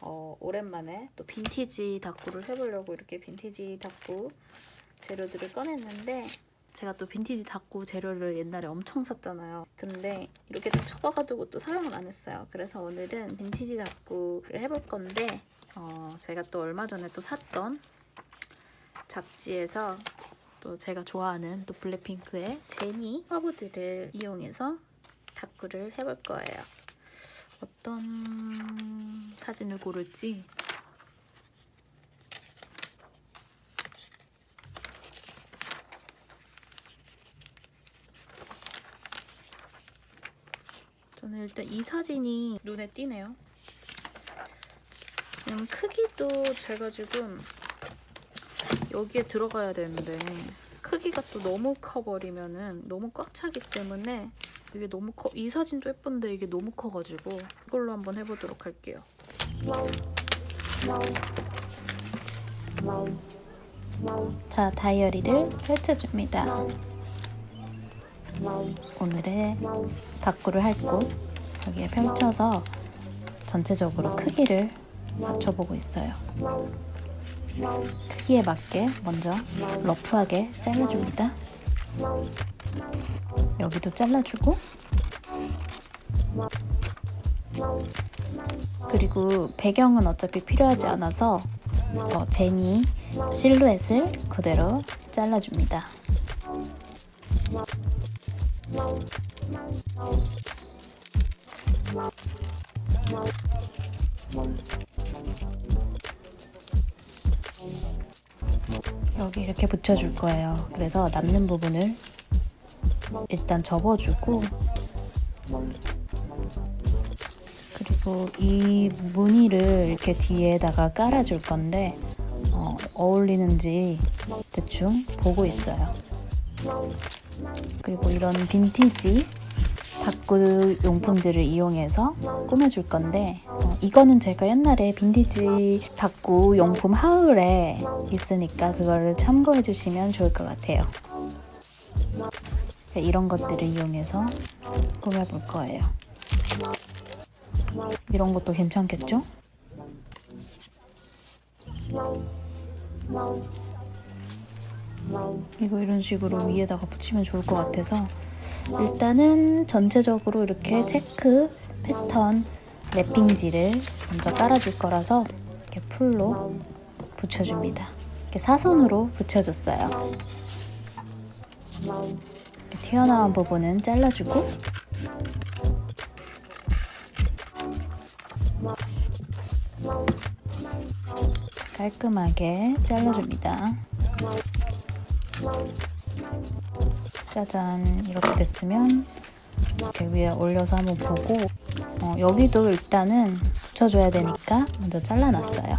어, 오랜만에 또 빈티지 다꾸를 해보려고 이렇게 빈티지 다꾸 재료들을 꺼냈는데 제가 또 빈티지 다꾸 재료를 옛날에 엄청 샀잖아요. 근데 이렇게 딱 쳐봐가지고 또 사용을 안 했어요. 그래서 오늘은 빈티지 다꾸를 해볼 건데 어, 제가 또 얼마 전에 또 샀던 잡지에서 또 제가 좋아하는 또 블랙핑크의 제니 화보들을 이용해서 다꾸를 해볼 거예요. 어떤 사진을 고를지 저는 일단 이 사진이 눈에 띄네요. 음, 크기도 제가 지금 여기에 들어가야 되는데 크기가 또 너무 커버리면은 너무 꽉 차기 때문에 이게 너무 커. 이 사진도 예쁜데 이게 너무 커가지고 이걸로 한번 해보도록 할게요. 자, 다이어리를 펼쳐줍니다. 오늘의 다꾸를 할곳 여기에 펼쳐서 전체적으로 크기를 맞춰보고 있어요. 크기에 맞게 먼저 러프하게 잘라줍니다. 여기도 잘라주고 그리고 배경은 어차피 필요하지 않아서 어, 제니 실루엣을 그대로 잘라줍니다. 여기 이렇게 붙여줄 거예요. 그래서 남는 부분을 일단 접어주고 그리고 이 무늬를 이렇게 뒤에다가 깔아줄 건데 어, 어울리는지 대충 보고 있어요. 그리고 이런 빈티지 다꾸 용품들을 이용해서 꾸며줄 건데 어, 이거는 제가 옛날에 빈티지 다꾸 용품 하울에 있으니까 그거를 참고해 주시면 좋을 것 같아요. 이런 것들을 이용해서 꾸며볼 거예요. 이런 것도 괜찮겠죠? 이거 이런 식으로 위에다가 붙이면 좋을 것 같아서 일단은 전체적으로 이렇게 체크 패턴 랩핑지를 먼저 깔아줄 거라서 이렇게 풀로 붙여줍니다. 이렇게 사선으로 붙여줬어요. 튀어나온 부분은 잘라주고 깔끔하게 잘라줍니다. 짜잔 이렇게 됐으면 이렇게 위에 올려서 한번 보고 어, 여기도 일단은 붙여줘야 되니까 먼저 잘라놨어요.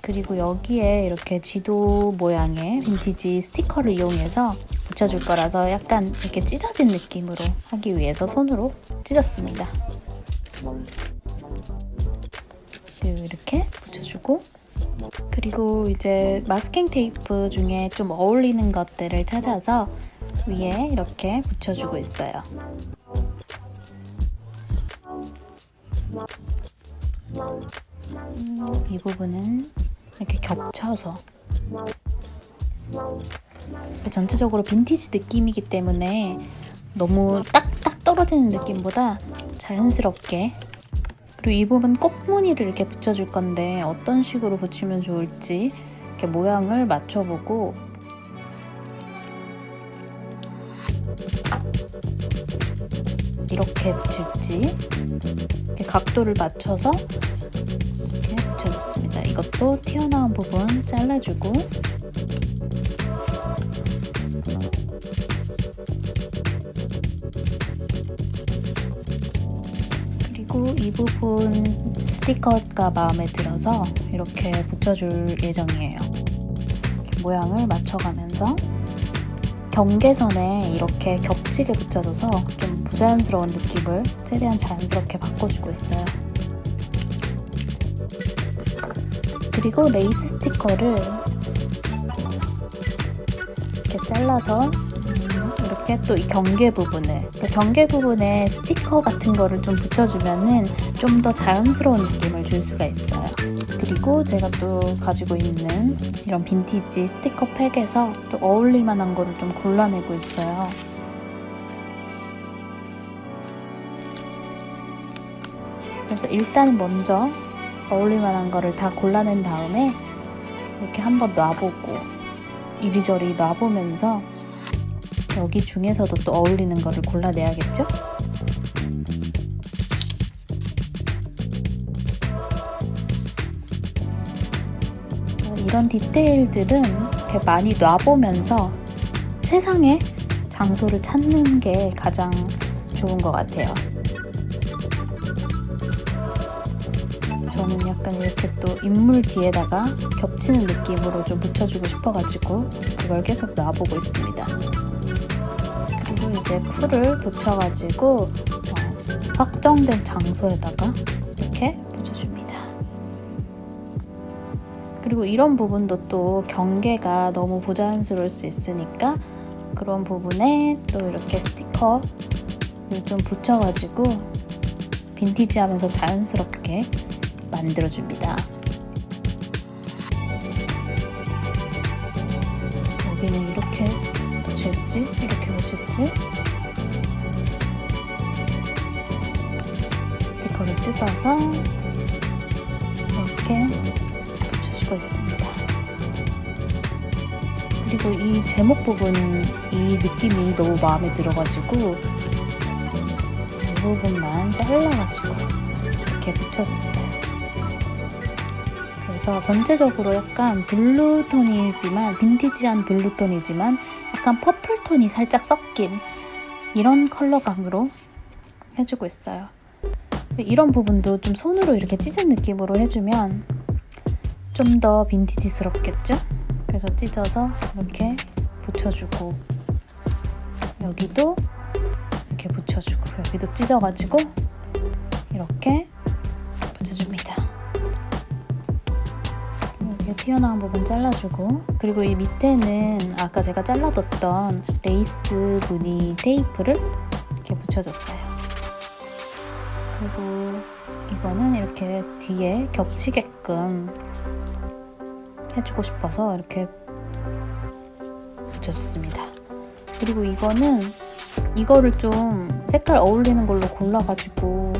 그리고 여기에 이렇게 지도 모양의 빈티지 스티커를 이용해서 붙여줄 거라서 약간 이렇게 찢어진 느낌으로 하기 위해서 손으로 찢었습니다. 그리고 이렇게 붙여주고 그리고 이제 마스킹 테이프 중에 좀 어울리는 것들을 찾아서 위에 이렇게 붙여주고 있어요. 음, 이 부분은 이렇게 겹쳐서 전체적으로 빈티지 느낌이기 때문에 너무 딱딱 떨어지는 느낌보다 자연스럽게. 그리고 이 부분 꽃무늬를 이렇게 붙여줄 건데 어떤 식으로 붙이면 좋을지 이렇게 모양을 맞춰보고. 이렇게 붙일지. 이렇게 각도를 맞춰서 이렇게 붙여줬습니다. 이것도 튀어나온 부분 잘라주고 그리고 이 부분 스티커가 마음에 들어서 이렇게 붙여줄 예정이에요. 모양을 맞춰가면서 경계선에 이렇게 겹치게 붙여줘서 좀 부자연스러운 느낌을 최대한 자연스럽게 바꿔주고 있어요. 그리고 레이스 스티커를 이렇게 잘라서 음, 이렇게 또 이 경계 부분을 그 경계 부분에 스티커 같은 거를 좀 붙여주면은 좀 더 자연스러운 느낌을 줄 수가 있어요. 그리고 제가 또 가지고 있는 이런 빈티지 스티커 팩에서 또 어울릴 만한 거를 좀 골라내고 있어요. 그래서 일단 먼저 어울릴 만한 거를 다 골라낸 다음에 이렇게 한번 놔보고 이리저리 놔보면서 여기 중에서도 또 어울리는 거를 골라내야겠죠? 이런 디테일들은 이렇게 많이 놔보면서 최상의 장소를 찾는 게 가장 좋은 것 같아요. 저는 약간 이렇게 또 인물 뒤에다가 겹치는 느낌으로 좀 붙여주고 싶어가지고 그걸 계속 놔보고 있습니다. 이제 풀을 붙여가지고 어, 확정된 장소에다가 이렇게 붙여줍니다. 그리고 이런 부분도 또 경계가 너무 부자연스러울 수 있으니까 그런 부분에 또 이렇게 스티커를 좀 붙여가지고 빈티지 하면서 자연스럽게 만들어줍니다. 여기는 이렇게 붙일지, 이렇게 붙일지. 스티커를 뜯어서 이렇게 붙여주고 있습니다. 그리고 이 제목 부분, 이 느낌이 너무 마음에 들어가지고 이 부분만 잘라가지고 이렇게 붙여줬어요. 그래서 전체적으로 약간 블루톤이지만 빈티지한 블루톤이지만 약간 퍼플톤이 살짝 섞인 이런 컬러감으로 해주고 있어요. 이런 부분도 좀 손으로 이렇게 찢은 느낌으로 해주면 좀 더 빈티지스럽겠죠? 그래서 찢어서 이렇게 붙여주고 여기도 이렇게 붙여주고 여기도 찢어가지고 이렇게 튀어나온 부분 잘라주고 그리고 이 밑에는 아까 제가 잘라뒀던 레이스 무늬 테이프를 이렇게 붙여줬어요. 그리고 이거는 이렇게 뒤에 겹치게끔 해주고 싶어서 이렇게 붙여줬습니다. 그리고 이거는 이거를 좀 색깔 어울리는 걸로 골라가지고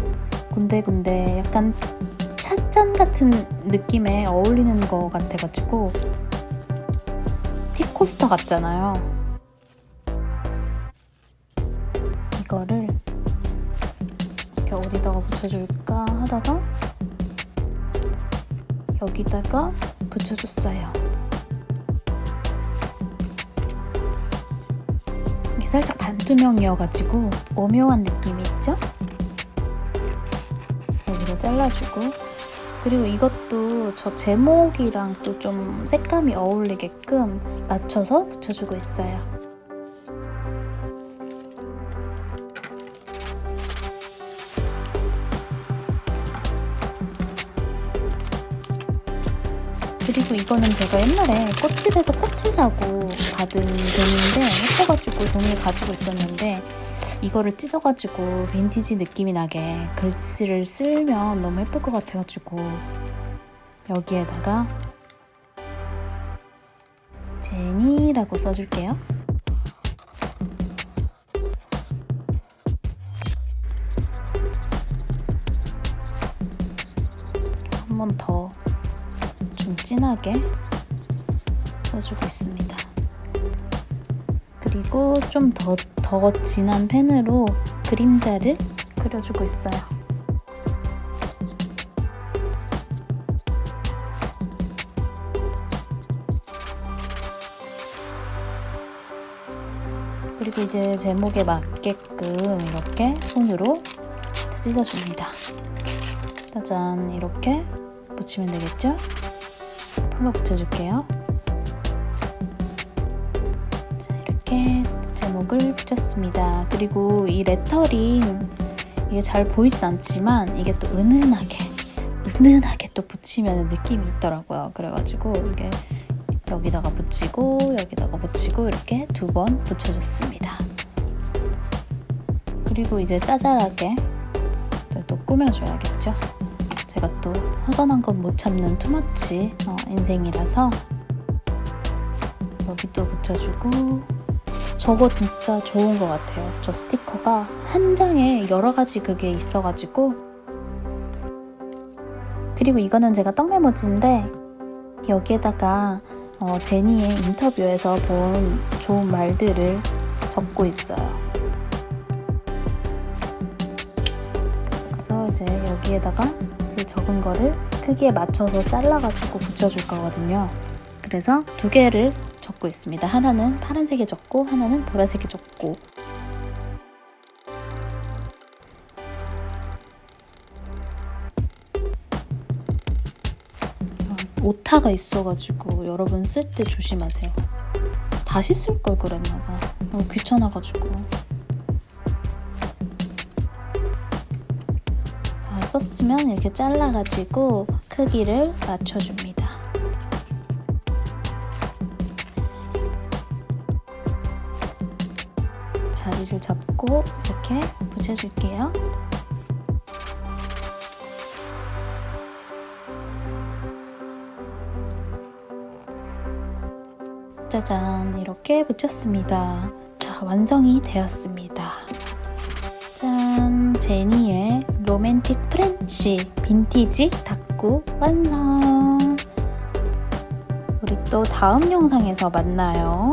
군데군데 약간 같은 느낌에 어울리는 거 같아가지고 티코스터 같잖아요. 이거를 이렇게 어디다가 붙여줄까 하다가 여기다가 붙여줬어요. 이게 살짝 반투명이어가지고 오묘한 느낌이 있죠? 여기로 잘라주고 그리고 이것도 저 제목이랑 또 좀 색감이 어울리게끔 맞춰서 붙여주고 있어요. 그리고 이거는 제가 옛날에 꽃집에서 꽃을 사고 받은 돈인데 예뻐가지고 돈을 가지고 있었는데 이거를 찢어가지고 빈티지 느낌이 나게 글씨를 쓰면 너무 예쁠 것 같아가지고 여기에다가 제니라고 써줄게요. 한 번 더 좀 진하게 써주고 있습니다. 그리고 좀 더 더 진한 펜으로 그림자를 그려주고 있어요. 그리고 이제 제목에 맞게끔 이렇게 손으로 찢어줍니다. 짜잔 이렇게 붙이면 되겠죠? 풀로 붙여줄게요. 제목을 붙였습니다. 그리고 이 레터링 이게 잘 보이진 않지만 이게 또 은은하게 은은하게 또 붙이면 느낌이 있더라고요. 그래가지고 이게 여기다가 붙이고 여기다가 붙이고 이렇게 두 번 붙여줬습니다. 그리고 이제 짜잘하게 또 꾸며줘야겠죠. 제가 또 허전한 건 못 참는 투머치 어, 인생이라서 여기 또 붙여주고 저거 진짜 좋은 것 같아요. 저 스티커가 한 장에 여러 가지 그게 있어가지고 그리고 이거는 제가 떡메모지인데 여기에다가 어, 제니의 인터뷰에서 본 좋은 말들을 적고 있어요. 그래서 이제 여기에다가 그 적은 거를 크기에 맞춰서 잘라가지고 붙여줄 거거든요. 그래서 두 개를 적고 있습니다. 하나는 파란색에 적고 하나는 보라색에 아, 오타가 있어가지고 여러분 쓸 때 조심하세요. 다시 쓸 걸 그랬나봐. 너무 귀찮아가지고. 다 썼으면 이렇게 잘라가지고 크기를 맞춰줍니다. 자리를 잡고 이렇게 붙여줄게요. 짜잔 이렇게 붙였습니다. 자 완성이 되었습니다. 짠 제니의 로맨틱 프렌치 빈티지 닭구 완성. 우리 또 다음 영상에서 만나요.